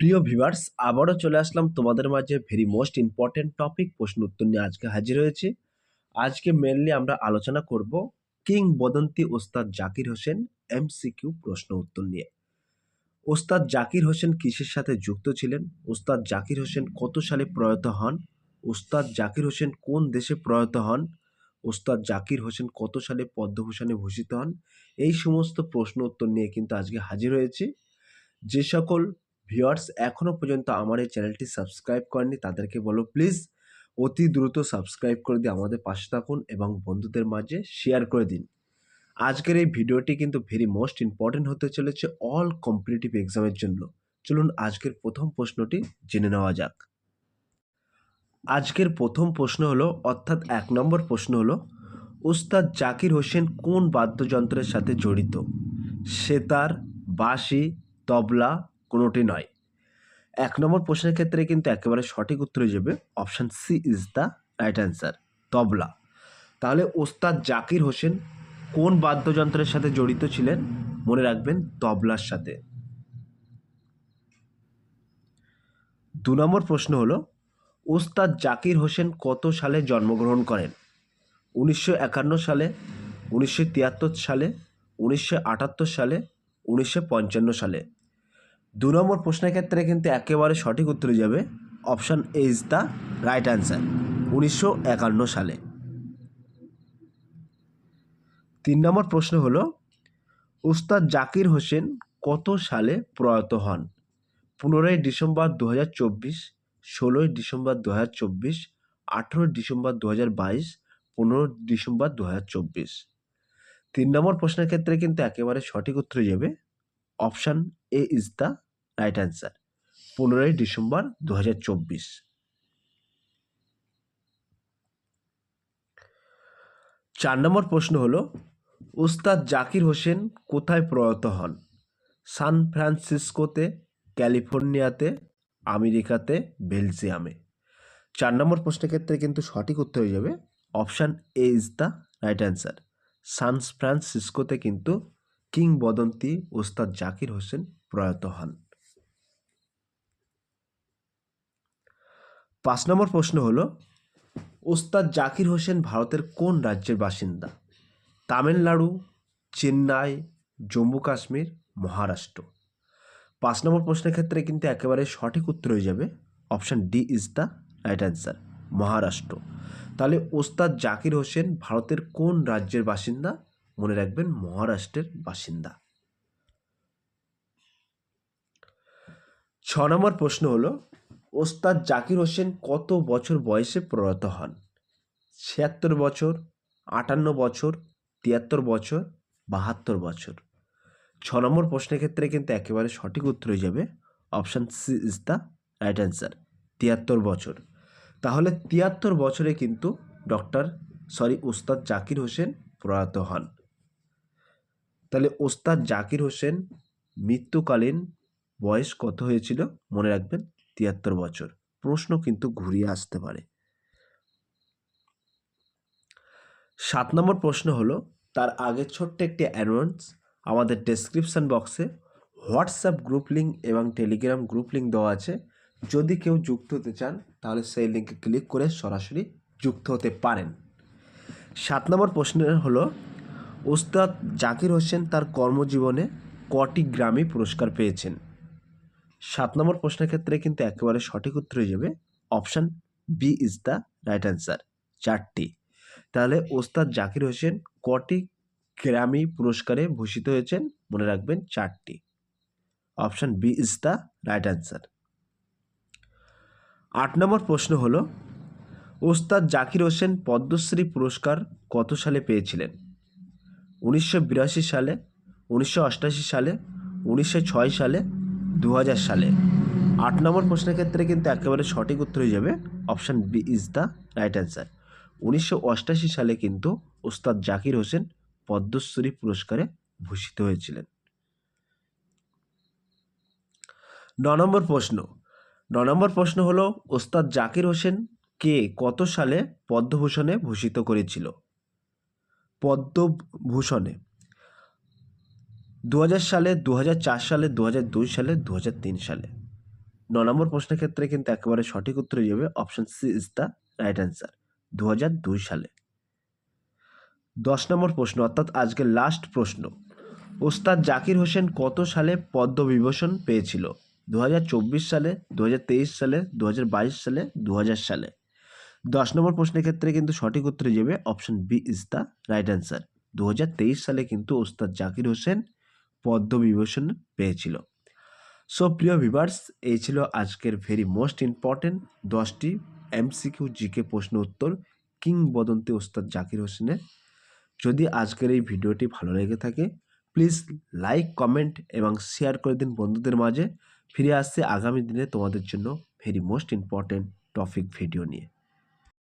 প্রিয় ভিভার্স আবারও চলে আসলাম তোমাদের মাঝে ভেরি মোস্ট ইম্পর্টেন্ট টপিক প্রশ্ন উত্তর নিয়ে আজকে হাজির হয়েছি। আজকে মেনলি আমরা আলোচনা করব কিংবদন্তি ওস্তাদ জাকির হোসেন এমসিকিউ প্রশ্ন উত্তর নিয়ে। ওস্তাদ জাকির হোসেন কিসের সাথে যুক্ত ছিলেন? ওস্তাদ জাকির হোসেন কত সালে প্রয়াত হন? ওস্তাদ জাকির হোসেন কোন দেশে প্রয়াত হন? ওস্তাদ জাকির হোসেন কত সালে পদ্মভূষণে ভূষিত হন? এই সমস্ত প্রশ্ন উত্তর নিয়ে কিন্তু আজকে হাজির হয়েছি। যে সকল ভিউয়ার্স এখনও পর্যন্ত আমার এই চ্যানেলটি সাবস্ক্রাইব করেনি তাদেরকে বলো প্লিজ অতি দ্রুত সাবস্ক্রাইব করে দিয়ে আমাদের পাশে থাকুন এবং বন্ধুদের মাঝে শেয়ার করে দিন। আজকের এই ভিডিওটি কিন্তু ভেরি মোস্ট ইম্পর্টেন্ট হতে চলেছে অল কম্পিটিটিভ এক্সামের জন্য। চলুন আজকের প্রথম প্রশ্নটি জেনে নেওয়া যাক। আজকের প্রথম প্রশ্ন হলো, অর্থাৎ এক নম্বর প্রশ্ন হলো, উস্তাদ জাকির হোসেন কোন বাদ্যযন্ত্রের সাথে জড়িত? সেতার, বাঁশি, তবলা কোনোটি নয়। এক নম্বর প্রশ্নের ক্ষেত্রে কিন্তু একেবারে সঠিক উত্তর যাবে option C is the right answer tabla. তাহলে ওস্তাদ জাকির হোসেন কোন বাদ্যযন্ত্রের সাথে জড়িত ছিলেন? মনে রাখবেন তবলার সাথে। দু নম্বর প্রশ্ন হলো, ওস্তাদ জাকির হোসেন কত সালে জন্মগ্রহণ করেন? উনিশশো একান্ন সালে, উনিশশো তিয়াত্তর সালে, উনিশশো আটাত্তর সালে, উনিশশো পঞ্চান্ন সালে। দু নম্বর প্রশ্নের ক্ষেত্রে কিন্তু একেবারে সঠিক উত্তরে যাবে option A is the right answer, উনিশশো একান্ন সালে। তিন নম্বর প্রশ্ন হল, উস্তাদ জাকির হোসেন কত সালে প্রয়াত হন? পনেরোই ডিসেম্বর দু হাজার চব্বিশ, ষোলোই ডিসেম্বর দু হাজার চব্বিশ, আঠেরোই ডিসেম্বর দু হাজার বাইশ পনেরো ডিসেম্বর দু হাজার চব্বিশ। তিন নম্বর প্রশ্নের ক্ষেত্রে কিন্তু একেবারে সঠিক উত্তরে যাবে option A is the right answer পনেরোই ডিসেম্বর দু চার নম্বর প্রশ্ন হলো, উস্তাদ জাকির হোসেন কোথায় প্রয়াত হন? সান ফ্রান্সিসকোতে, ক্যালিফোর্নিয়াতে, আমেরিকাতে, বেলজিয়ামে। চার নম্বর প্রশ্নের ক্ষেত্রে কিন্তু সঠিক উত্তর হয়ে যাবে, option A is the right answer সান ফ্রান্সিসকোতে কিন্তু কিংবদন্তি ওস্তাদ জাকির হোসেন প্রয়াত হন। পাঁচ নম্বর প্রশ্ন হল, ওস্তাদ জাকির হোসেন ভারতের কোন রাজ্যের বাসিন্দা? তামিলনাড়ু, চেন্নাই, জম্মু কাশ্মীর, মহারাষ্ট্র। পাঁচ নম্বর প্রশ্নের ক্ষেত্রে কিন্তু একেবারে সঠিক উত্তর হয়ে যাবে। Option D is the right answer, Maharashtra. তাহলে ওস্তাদ জাকির হোসেন ভারতের কোন রাজ্যের বাসিন্দা? মনে রাখবেন মহারাষ্ট্রের বাসিন্দা। ছ নম্বর প্রশ্ন হলো, ওস্তাদ জাকির হোসেন কত বছর বয়সে প্রয়াত হন? ছিয়াত্তর বছর, আটান্ন বছর, তিয়াত্তর বছর, বাহাত্তর বছর। ছ নম্বর প্রশ্নের ক্ষেত্রে কিন্তু একেবারে সঠিক উত্তর হয়ে যাবে, option C is the right answer, তিয়াত্তর বছর। তাহলে তিয়াত্তর বছরে কিন্তু ডক্টর, সরি, ওস্তাদ জাকির হোসেন প্রয়াত হন। তাহলে ওস্তাদ জাকির হোসেন মৃত্যুকালীন বয়স কত হয়েছিল? মনে রাখবেন, তিয়াত্তর বছর। প্রশ্ন কিন্তু ঘুরিয়ে আসতে পারে। সাত নম্বর প্রশ্ন হলো, তার আগে ছোট্ট একটি অ্যানাউন্স আমাদের ডেসক্রিপশান বক্সে হোয়াটসঅ্যাপ গ্রুপ লিঙ্ক এবং টেলিগ্রাম গ্রুপ লিঙ্ক দেওয়া আছে। যদি কেউ যুক্ত হতে চান, তাহলে সেই লিঙ্কে ক্লিক করে সরাসরি যুক্ত হতে পারেন। সাত নম্বর প্রশ্ন হলো, ওস্তাদ জাকির হোসেন তার কর্মজীবনে কটি গ্রামী পুরস্কার পেয়েছেন? সাত নম্বর প্রশ্নের ক্ষেত্রে কিন্তু একেবারে সঠিক উত্তর হয়ে যাবে option B is the right answer চারটি। তাহলে ওস্তাদ জাকির হোসেন কটি গ্রামী পুরস্কারে ভূষিত হয়েছেন? মনে রাখবেন চারটি। Option B is the right answer. আট নম্বর প্রশ্ন হলো, ওস্তাদ জাকির হোসেন পদ্মশ্রী পুরস্কার কত সালে পেয়েছিলেন? উনিশশো বিরাশি সালে, উনিশশো সালে, উনিশশো ছয় সালে দু হাজার সালে। আট নম্বর প্রশ্নের ক্ষেত্রে কিন্তু একেবারে সঠিক উত্তর হয়ে যাবে option B is the right answer. উনিশশো সালে কিন্তু ওস্তাদ জাকির হোসেন পদ্মশ্রী পুরস্কারে ভূষিত হয়েছিলেন। ন নম্বর প্রশ্ন। ন নম্বর প্রশ্ন হলো, ওস্তাদ জাকির হোসেন কে কত সালে পদ্মভূষণে ভূষিত করেছিল? পদ্মভূষণে। দু হাজার সালে দু হাজার চার সালে দু হাজার দুই সালে দু হাজার তিন সালে। ন নম্বর প্রশ্নের ক্ষেত্রে কিন্তু একেবারে সঠিক উত্তর হয়ে যাবে option C is the right answer দু হাজার দুই সালে। দশ নম্বর প্রশ্ন, অর্থাৎ আজকের লাস্ট প্রশ্ন। ওস্তাদ জাকির হোসেন কত সালে পদ্মবিভূষণ পেয়েছিল? দু হাজার চব্বিশ সালে, দুহাজার তেইশ সালে দু হাজার বাইশ সালে দু হাজার সালে। দশ নম্বর প্রশ্নের ক্ষেত্রে কিন্তু সঠিক উত্তর যাবে option B is the right answer দু হাজার তেইশ সালে কিন্তু ওস্তাদ জাকির হোসেন পদ্মবিভূষণ পেয়েছিল। সো প্রিয় ভিভার্স এই ছিল আজকের ভেরি মোস্ট ইম্পর্টেন্ট দশটি এমসিকিউ জিকে প্রশ্ন উত্তর কিংবদন্তি ওস্তাদ জাকির হোসেনের। যদি আজকের এই ভিডিওটি ভালো লেগে থাকে প্লিজ লাইক কমেন্ট এবং শেয়ার করে দিন বন্ধুদের মাঝে। ফিরে আসছে আগামী দিনে তোমাদের জন্য very most important topic video নিয়ে।